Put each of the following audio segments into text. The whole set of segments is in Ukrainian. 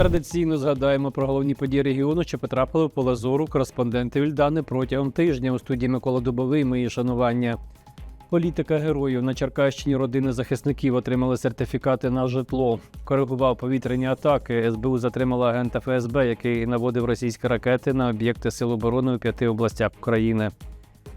Традиційно згадаємо про головні події регіону, що потрапили в поле зору кореспонденти Вільдани протягом тижня у студії Микола Дубовий. Мої шанування. Політика героїв на Черкащині родини захисників отримали сертифікати на житло. Коригував повітряні атаки. СБУ затримала агента ФСБ, який наводив російські ракети на об'єкти Сил оборони у п'яти областях України.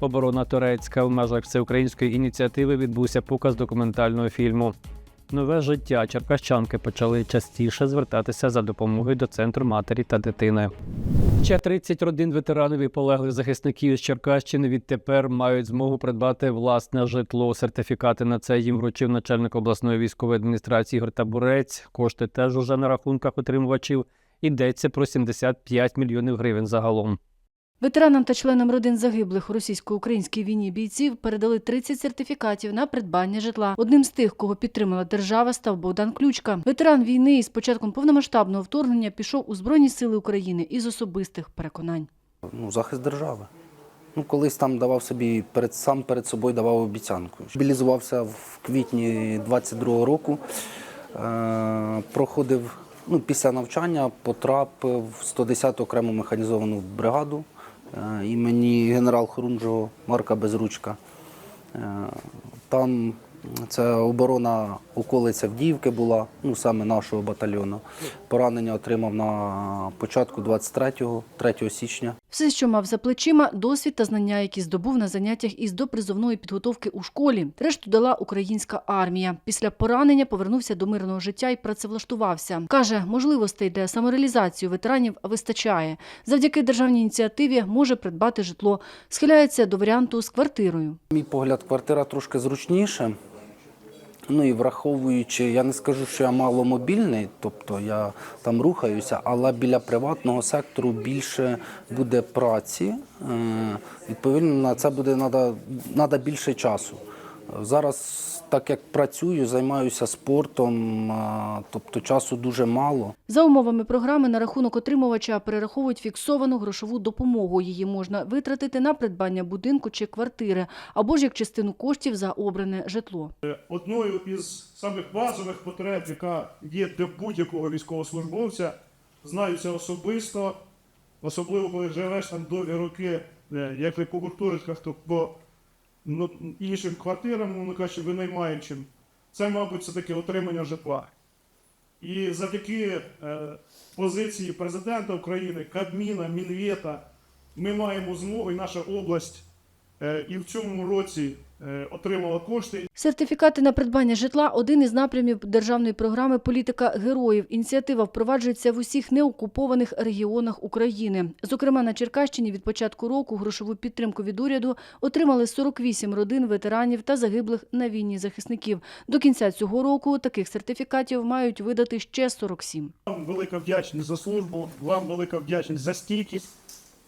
Оборона Турецька в межах всеукраїнської ініціативи відбувся показ документального фільму. Нове життя черкащанки почали частіше звертатися за допомогою до центру матері та дитини. Ще 30 родин ветеранів і полеглих захисників з Черкащини відтепер мають змогу придбати власне житло. Сертифікати на це їм вручив начальник обласної військової адміністрації Ігор Табурець. Кошти теж уже на рахунках отримувачів. Йдеться про 75 мільйонів гривень загалом. Ветеранам та членам родин загиблих у російсько-українській війні бійців передали 30 сертифікатів на придбання житла. Одним з тих, кого підтримала держава, став Богдан Ключка. Ветеран війни із початком повномасштабного вторгнення пішов у Збройні сили України із особистих переконань. ну, захист держави. Ну, колись там давав собі перед сам перед собою давав обіцянку. Мобілізувався в квітні 22-го року. Е, проходив ну, після навчання, потрапив в 110-ту окрему механізовану бригаду імені генерал Хорунжого Марка Безручка. Е, там це оборона околиць Авдіївки була, ну саме нашого батальйону. Поранення отримав на початку 23-го, 3 січня. Все, що мав за плечима, досвід та знання, які здобув на заняттях із допризовної підготовки у школі. Решту дала українська армія. Після поранення повернувся до мирного життя і працевлаштувався. Каже, можливостей для самореалізації ветеранів вистачає. Завдяки державній ініціативі може придбати житло. Схиляється до варіанту з квартирою. Мій погляд, квартира трошки зручніше. Ну і враховуючи, я не скажу, що я маломобільний, тобто я там рухаюся, але біля приватного сектору більше буде праці. Е, Відповідно, на це буде треба більше часу. Зараз, так як працюю, займаюся спортом, е, тобто часу дуже мало. За умовами програми на рахунок отримувача перераховують фіксовану грошову допомогу. Її можна витратити на придбання будинку чи квартири, або ж як частину коштів за обране житло. Одною із самих базових потреб, яка є для будь-якого військовослужбовця, знаю це особисто, особливо коли живеш там довгі роки, е, як ви по гуртожитках, то по ну, іншим квартирам, ну кажучи, винаймаючим, це, мабуть, це таке отримання житла. І завдяки е, позиції президента України, Кабміна, Мінвєта, ми маємо змогу, і наша область е, і в цьому році отримала кошти Сертифікати на придбання житла – один із напрямів державної програми «Політика героїв». Ініціатива впроваджується в усіх неокупованих регіонах України. Зокрема, на Черкащині від початку року грошову підтримку від уряду отримали 48 родин ветеранів та загиблих на війні захисників. До кінця цього року таких сертифікатів мають видати ще 47. Вам велика вдячність за службу, вам велика вдячність за стійкість,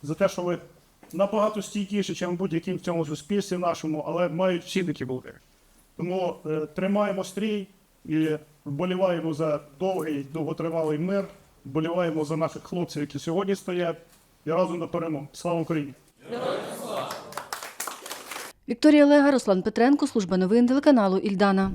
за те, що ви набагато стійкіші, ніж будь-яким в цьому суспільстві нашому, але мають всі такі бути. Тому е, тримаємо стрій і вболіваємо за довгий, довготривалий мир, вболіваємо за наших хлопців, які сьогодні стоять, і разом до перемоги. Слава Україні! Вікторія Лега, Руслан Петренко, служба новин телеканалу Ільдана.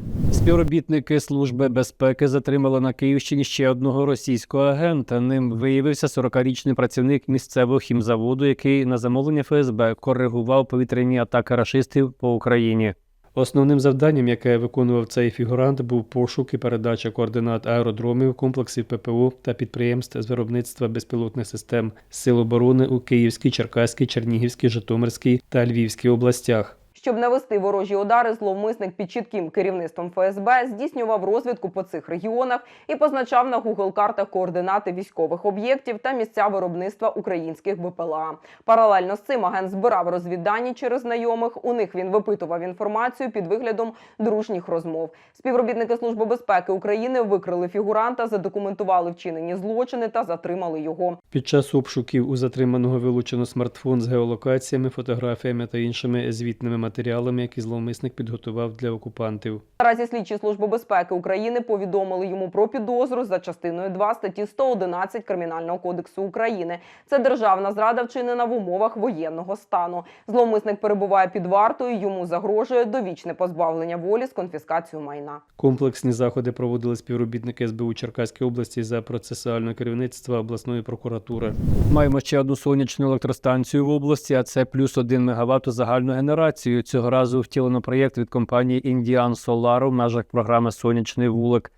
Співробітники Служби безпеки затримали на Київщині ще одного російського агента. Ним виявився 40-річний працівник місцевого хімзаводу, який на замовлення ФСБ коригував повітряні атаки рашистів по Україні. Основним завданням, яке виконував цей фігурант, був пошук і передача координат аеродромів, комплексів ППО та підприємств з виробництва безпілотних систем Сил оборони у Київській, Черкаській, Чернігівській, Житомирській та Львівській областях. Щоб навести ворожі удари, зловмисник під чітким керівництвом ФСБ здійснював розвідку по цих регіонах і позначав на Google-картах координати військових об'єктів та місця виробництва українських БПЛА. Паралельно з цим агент збирав розвіддані через знайомих. У них він випитував інформацію під виглядом дружніх розмов. Співробітники Служби безпеки України викрили фігуранта, задокументували вчинені злочини та затримали його. Під час обшуків у затриманого вилучено смартфон з геолокаціями, фотографіями та іншими звітними матеріалами. Матеріалами, які зловмисник підготував для окупантів. Наразі слідчі служби безпеки України повідомили йому про підозру за частиною 2 статті 111 Кримінального кодексу України. Це державна зрада вчинена в умовах воєнного стану. Зловмисник перебуває під вартою. Йому загрожує довічне позбавлення волі з конфіскацією майна. Комплексні заходи проводили співробітники СБУ Черкаської області за процесуального керівництва обласної прокуратури. Маємо ще одну сонячну електростанцію в області, а це плюс 1 МВт у загальну генерацію. Цього разу втілено проєкт від компанії Indian Solar в межах програми Сонячний вулик.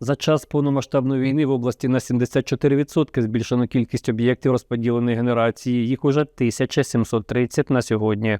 За час повномасштабної війни в області на 74% збільшено кількість об'єктів розподіленої генерації. Їх уже 1730 на сьогодні.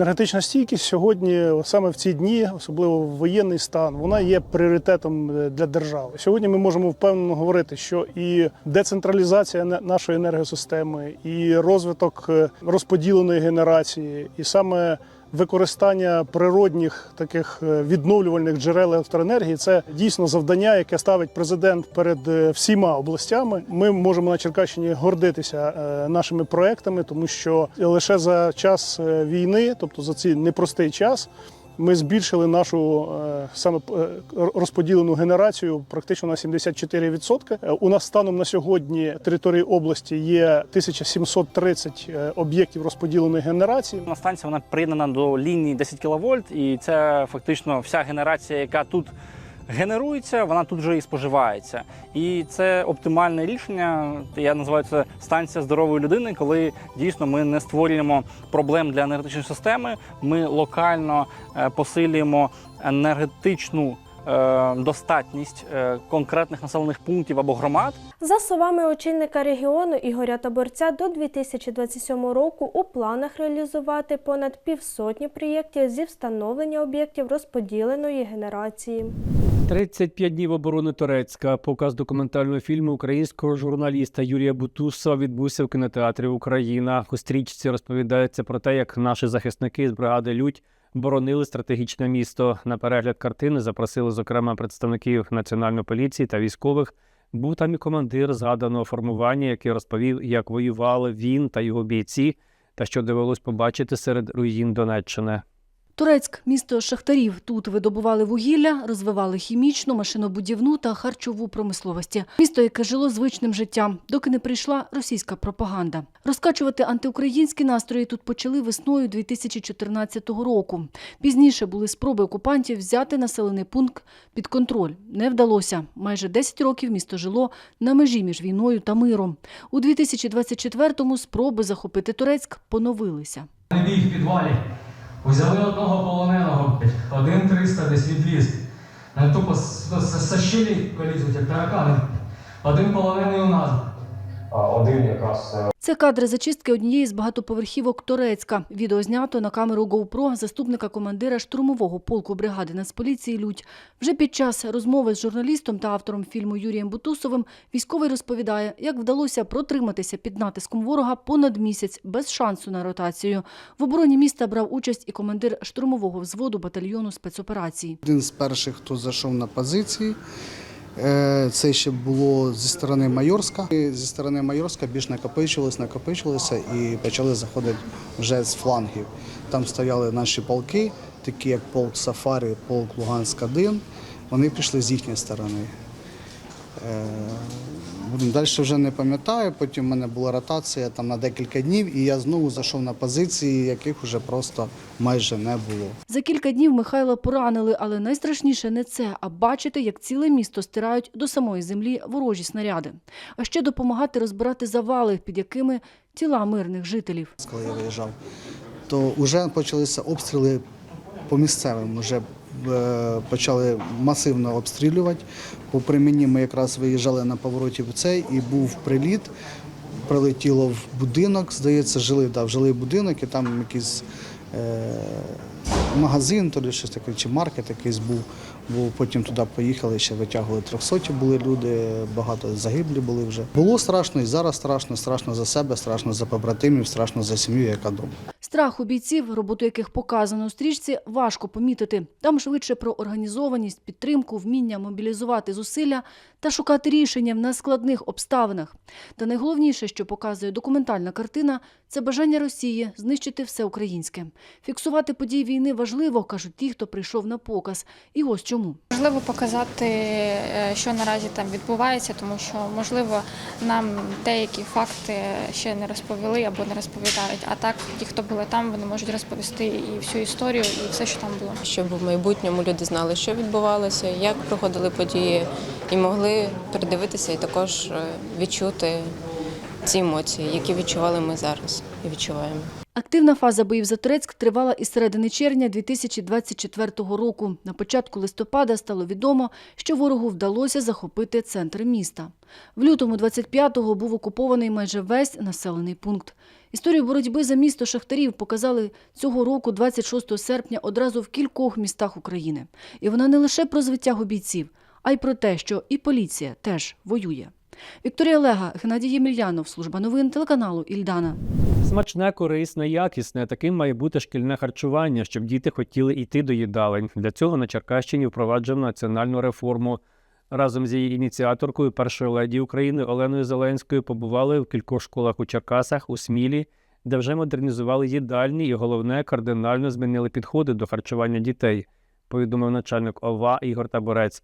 Енергетична стійкість сьогодні, саме в ці дні, особливо в воєнний стан, вона є пріоритетом е, для держави. Сьогодні ми можемо впевнено говорити, що і децентралізація нашої енергосистеми, і розвиток е, розподіленої генерації, і саме використання природних таких е, відновлювальних джерел електроенергії це дійсно завдання, яке ставить президент перед е, всіма областями. Ми можемо на Черкащині гордитися е, нашими проектами, тому що лише за час війни, тобто за цей непростий час. Ми збільшили нашу е, саме е, розподілену генерацію практично на 74%. Е, У нас станом на сьогодні території області є 1730 е, об'єктів розподіленої генерації. На станція вона приєднана до лінії 10 кВт, і це фактично вся генерація, яка тут генерується, вона тут вже і споживається. І це оптимальне рішення. Я називаю це станція здорової людини, коли дійсно ми не створюємо проблем для енергетичної системи. Ми локально е, посилюємо енергетичну достатність е, конкретних населених пунктів або громад. За словами очільника регіону Ігоря Таборця, до 2027 року у планах реалізувати понад півсотні проєктів зі встановлення об'єктів розподіленої генерації. 35 днів оборони Турецька. Показ документального фільму українського журналіста Юрія Бутусова відбувся в кінотеатрі Україна. У стрічці розповідається про те, як наші захисники з бригади Людь боронили стратегічне місто. На перегляд картини запросили зокрема представників національної поліції та військових. Був там і командир згаданого формування, який розповів, як воювали він та його бійці, та що довелось побачити серед руїн Донеччини. Турецьк місто шахтарів. Тут видобували вугілля, розвивали хімічну, машинобудівну та харчову промисловості. Місто, яке жило звичним життям, доки не прийшла російська пропаганда. Розкачувати антиукраїнські настрої тут почали весною 2014 року. Пізніше були спроби окупантів взяти населений пункт під контроль. Не вдалося. Майже 10 років місто жило на межі між війною та миром. У 2024-му спроби захопити Турецьк поновилися. Не в підвалі. Взяли одного полоненого, один 300 десь відліз. Тупо щелі вилізуть, як таракани. Один полонений у нас. Один якраз е, Це кадри зачистки однієї з багатоповерхівок Торецька. Відео знято на камеру GoPro заступника командира штурмового полку бригади Нацполіції Людь. Вже під час розмови з журналістом та автором фільму Юрієм Бутусовим військовий розповідає, як вдалося протриматися під натиском ворога понад місяць без шансу на ротацію. В обороні міста брав участь і командир штурмового взводу батальйону спецоперацій. Один з перших, хто зайшов на позиції. Е, Це ще було зі сторони Майорська. І Зі сторони Майорська більш накопичилось, накопичилося і почали заходити вже з флангів. Там стояли наші полки, такі як полк Сафарі, полк Луганськ-1. Вони пішли з їхньої сторони. Далі вже не пам'ятаю. Потім в мене була ротація там на декілька днів, і я знову зайшов на позиції, яких вже просто майже не було. За кілька днів Михайла поранили, але найстрашніше не це, а бачити, як ціле місто стирають до самої землі ворожі снаряди. А ще допомагати розбирати завали, під якими тіла мирних жителів. коли я виїжджав, то вже почалися обстріли по місцевим. Вже е, почали масивно обстрілювати. Попри мені ми якраз виїжджали на повороті в цей і був приліт. Прилетіло в будинок, здається, жили, да, в жилий будинок, і там якийсь е, магазин, то щось таке, чи маркет якийсь був. Бо потім туди поїхали, ще витягували трьохсоті були люди, багато загиблі були вже. Було страшно і зараз страшно, страшно за себе, страшно за побратимів, страшно за сім'ю, яка дома. Страх у бійців, роботу яких показано у стрічці, важко помітити. Там швидше про організованість, підтримку, вміння мобілізувати зусилля та шукати рішення в нескладних обставинах. Та найголовніше, що показує документальна картина, це бажання Росії знищити все українське. Фіксувати події війни важливо, кажуть ті, хто прийшов на показ. І ось чому. Можливо, показати, е, що наразі там відбувається, тому що можливо нам деякі факти ще не розповіли або не розповідають. А так, ті, хто були там, вони можуть розповісти і всю історію, і все, що там було. щоб в майбутньому люди знали, що відбувалося, як проходили події, і могли передивитися і також е, відчути ці емоції, які відчували ми зараз і відчуваємо. Активна фаза боїв за Турецьк тривала із середини червня 2024 року. На початку листопада стало відомо, що ворогу вдалося захопити центр міста. В лютому 25-го був окупований майже весь населений пункт. Історію боротьби за місто шахтарів показали цього року, 26 серпня, одразу в кількох містах України. І вона не лише про звитягу бійців, а й про те, що і поліція теж воює. Вікторія Лега, Геннадій Ємельянов, служба новин телеканалу Ільдана. Смачне, корисне, якісне. Таким має бути шкільне харчування, щоб діти хотіли йти до їдалень. Для цього на Черкащині впроваджено національну реформу. Разом з її ініціаторкою, першою леді України Оленою Зеленською, побували в кількох школах у Черкасах, у Смілі, де вже модернізували їдальні і, головне, кардинально змінили підходи до харчування дітей, повідомив начальник ОВА Ігор Таборець.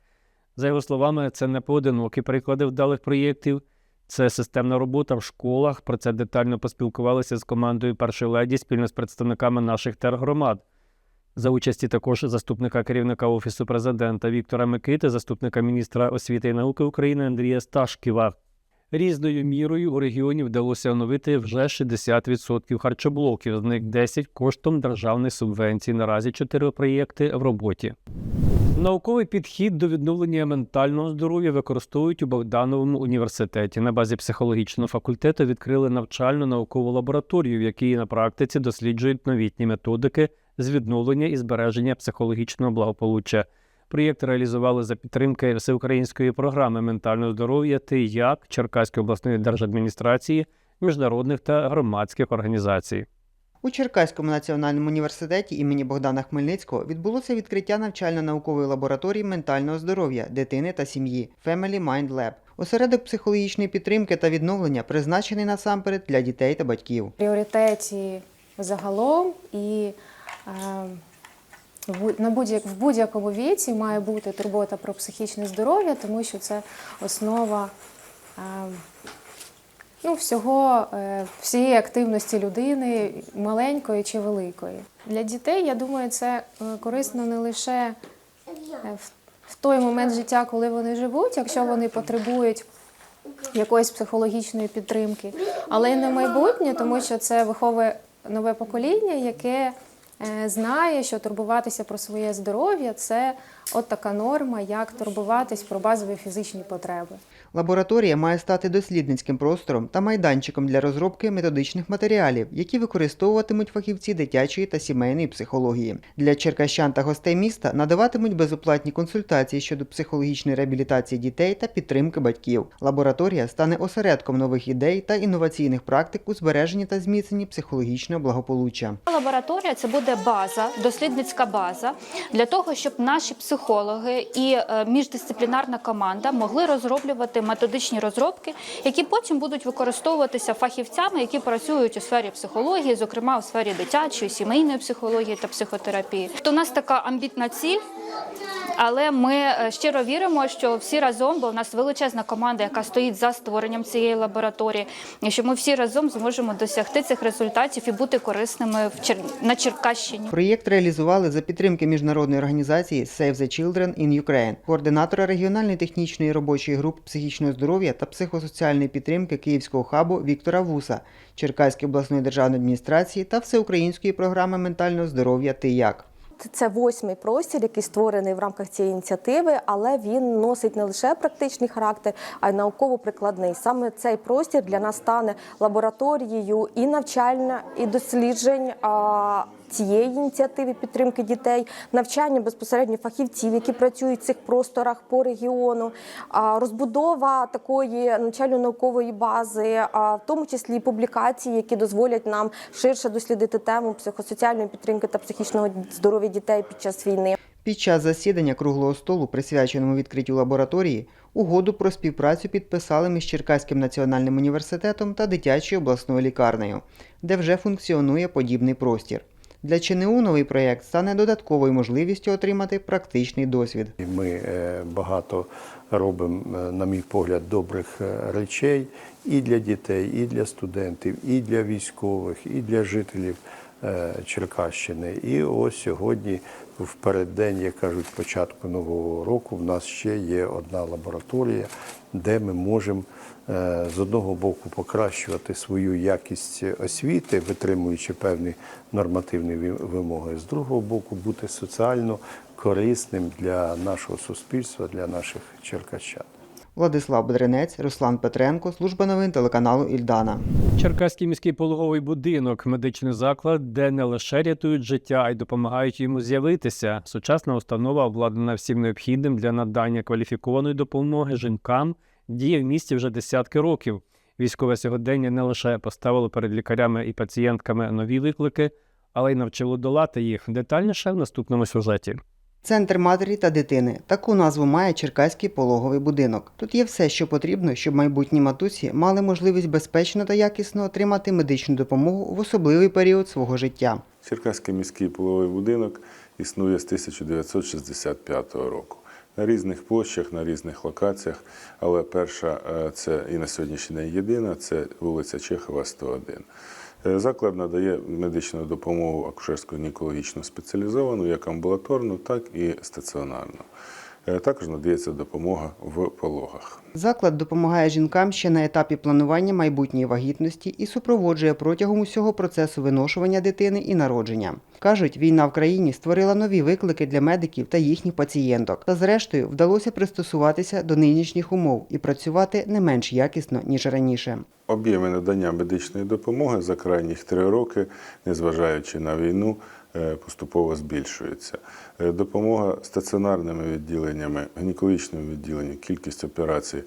За його словами, це не поодинокі приклади вдалих проєктів. Це системна робота в школах. Про це детально поспілкувалися з командою першої леді спільно з представниками наших тергромад. За участі також заступника керівника Офісу президента Віктора Микити, заступника міністра освіти і науки України Андрія Сташківа. Різною мірою у регіоні вдалося оновити вже 60% харчоблоків, з них 10 коштом державних субвенцій. Наразі 4 проєкти в роботі. Науковий підхід до відновлення ментального здоров'я використовують у Богдановому університеті. На базі психологічного факультету відкрили навчальну наукову лабораторію, в якій на практиці досліджують новітні методики з відновлення і збереження психологічного благополуччя. Проєкт реалізували за підтримки всеукраїнської програми ментального здоров'я «Ти як Черкаської обласної держадміністрації, міжнародних та громадських організацій. У Черкаському національному університеті імені Богдана Хмельницького відбулося відкриття навчально-наукової лабораторії ментального здоров'я дитини та сім'ї Family Mind Lab. Осередок психологічної підтримки та відновлення призначений насамперед для дітей та батьків. пріоритеті загалом і е, на будь-як в будь-якому віці має бути турбота про психічне здоров'я, тому що це основа е, ну, всього, е, всієї активності людини, маленької чи великої. Для дітей, я думаю, це е, корисно не лише в, той момент життя, коли вони живуть, якщо вони потребують якоїсь психологічної підтримки, але й на майбутнє, тому що це виховує нове покоління, яке знає, що турбуватися про своє здоров'я це от така норма, як турбуватись про базові фізичні потреби. Лабораторія має стати дослідницьким простором та майданчиком для розробки методичних матеріалів, які використовуватимуть фахівці дитячої та сімейної психології. Для черкащан та гостей міста надаватимуть безоплатні консультації щодо психологічної реабілітації дітей та підтримки батьків. Лабораторія стане осередком нових ідей та інноваційних практик у збереженні та зміцненні психологічного благополуччя. Лабораторія це буде база, дослідницька база для того, щоб наші психологи і е, міждисциплінарна команда могли розроблювати методичні розробки, які потім будуть використовуватися фахівцями, які працюють у сфері психології, зокрема у сфері дитячої, сімейної психології та психотерапії. То у нас така амбітна ціль. Але ми е, щиро віримо, що всі разом, бо в нас величезна команда, яка стоїть за створенням цієї лабораторії, і що ми всі разом зможемо досягти цих результатів і бути корисними в Чер... на Черкащині. Проєкт реалізували за підтримки міжнародної організації Save the Children in Ukraine, координатора регіональної технічної робочої групи психічного здоров'я та психосоціальної підтримки Київського хабу Віктора Вуса, Черкаської обласної державної адміністрації та всеукраїнської програми ментального здоров'я Ти як. це восьмий простір, який створений в рамках цієї ініціативи, але він носить не лише практичний характер, а й науково-прикладний. Саме цей простір для нас стане лабораторією і навчальна, і досліджень. Цієї ініціативи підтримки дітей, навчання безпосередньо фахівців, які працюють в цих просторах по регіону, розбудова такої навчально-наукової бази, в тому числі публікації, які дозволять нам ширше дослідити тему психосоціальної підтримки та психічного здоров'я дітей під час війни. Під час засідання круглого столу, присвяченому відкриттю лабораторії, угоду про співпрацю підписали між Черкаським національним університетом та дитячою обласною лікарнею, де вже функціонує подібний простір. Для ЧНУ новий проєкт стане додатковою можливістю отримати практичний досвід. Ми е, багато робимо, е, на мій погляд, добрих е, речей і для дітей, і для студентів, і для військових, і для жителів Черкащини. І ось сьогодні, в переддень, як кажуть, початку нового року, в нас ще є одна лабораторія, де ми можемо е, з одного боку покращувати свою якість освіти, витримуючи певні нормативні вимоги, з другого боку, бути соціально корисним для нашого суспільства, для наших черкащан. Владислав Бедренець, Руслан Петренко, служба новин телеканалу Ільдана. Черкаський міський пологовий будинок, медичний заклад, де не лише рятують життя, а й допомагають йому з'явитися. Сучасна установа обладнана всім необхідним для надання кваліфікованої допомоги жінкам. Діє в місті вже десятки років. Військове сьогодення не лише поставило перед лікарями і пацієнтками нові виклики, але й навчило долати їх детальніше в наступному сюжеті. Центр матері та дитини. Таку назву має Черкаський пологовий будинок. Тут є все, що потрібно, щоб майбутні матусі мали можливість безпечно та якісно отримати медичну допомогу в особливий період свого життя. Черкаський міський пологовий будинок існує з 1965 року. На різних площах, на різних локаціях, але перша е, це і на сьогоднішній день єдина це вулиця Чехова, 101. Е, Заклад надає медичну допомогу акушерсько-гінекологічно спеціалізовану, як амбулаторну, так і стаціонарну. Е, Також надається допомога в пологах. Заклад допомагає жінкам ще на етапі планування майбутньої вагітності і супроводжує протягом усього процесу виношування дитини і народження. Кажуть, війна в країні створила нові виклики для медиків та їхніх пацієнток. Та зрештою вдалося пристосуватися до нинішніх умов і працювати не менш якісно ніж раніше. Об'єми надання медичної допомоги за крайніх три роки, незважаючи на війну, е, поступово збільшується. Е, Допомога стаціонарними відділеннями, гінекологічним відділенням, кількість операцій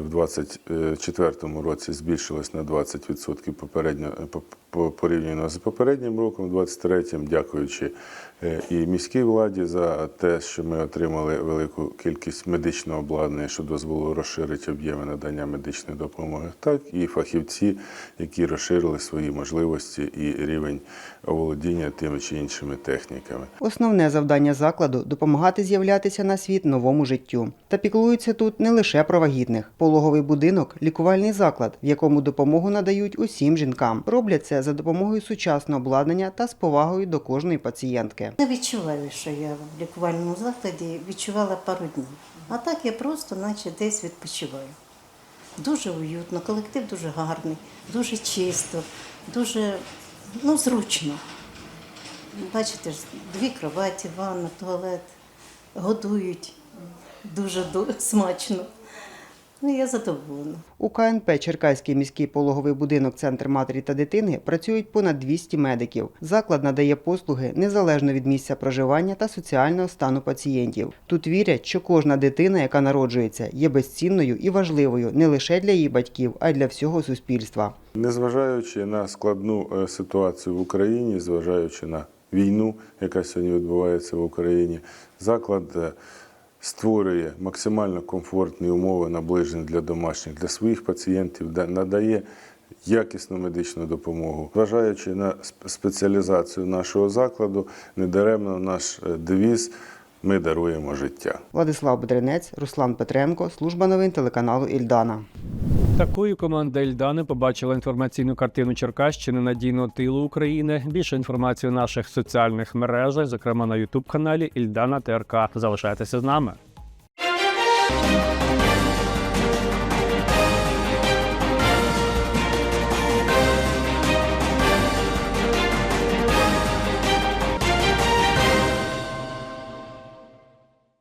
в 2024 році збільшилась на 20% попередньо е, по- по- порівняно з попереднім роком, 23-м, дякуючи е, і міській владі за те, що ми отримали велику кількість медичного обладнання, що дозволило розширити об'єми надання медичної допомоги, так і фахівці, які розширили свої можливості і рівень оволодіння тими чи іншими техніками. Основне завдання закладу допомагати з'являтися на світ новому життю. Та піклуються тут не лише про вагітних. Пологовий будинок лікувальний заклад, в якому допомогу надають усім жінкам. Роблять це за допомогою сучасного обладнання та з повагою до кожної пацієнтки. Не відчуваю, що я в лікувальному закладі відчувала пару днів. А так я просто наче десь відпочиваю. Дуже уютно, колектив дуже гарний, дуже чисто, дуже ну, зручно. Бачите, ж, дві кроваті, ванна, туалет, годують дуже ду- смачно. Ну, я задоволена. У КНП Черкаський міський пологовий будинок Центр матері та дитини працюють понад 200 медиків. Заклад надає послуги незалежно від місця проживання та соціального стану пацієнтів. Тут вірять, що кожна дитина, яка народжується, є безцінною і важливою не лише для її батьків, а й для всього суспільства. Незважаючи на складну е, ситуацію в Україні, зважаючи на війну, яка сьогодні відбувається в Україні, заклад е, створює максимально комфортні умови, наближені для домашніх, для своїх пацієнтів, надає якісну медичну допомогу. Зважаючи на спеціалізацію нашого закладу, недаремно наш е, девіз ми даруємо життя. Владислав Бедренець, Руслан Петренко, служба новин телеканалу Ільдана. Такою команда Ільдани побачила інформаційну картину Черкащини надійного тилу України. Більше інформації у наших соціальних мережах, зокрема на Ютуб каналі Ільдана ТРК. Залишайтеся з нами.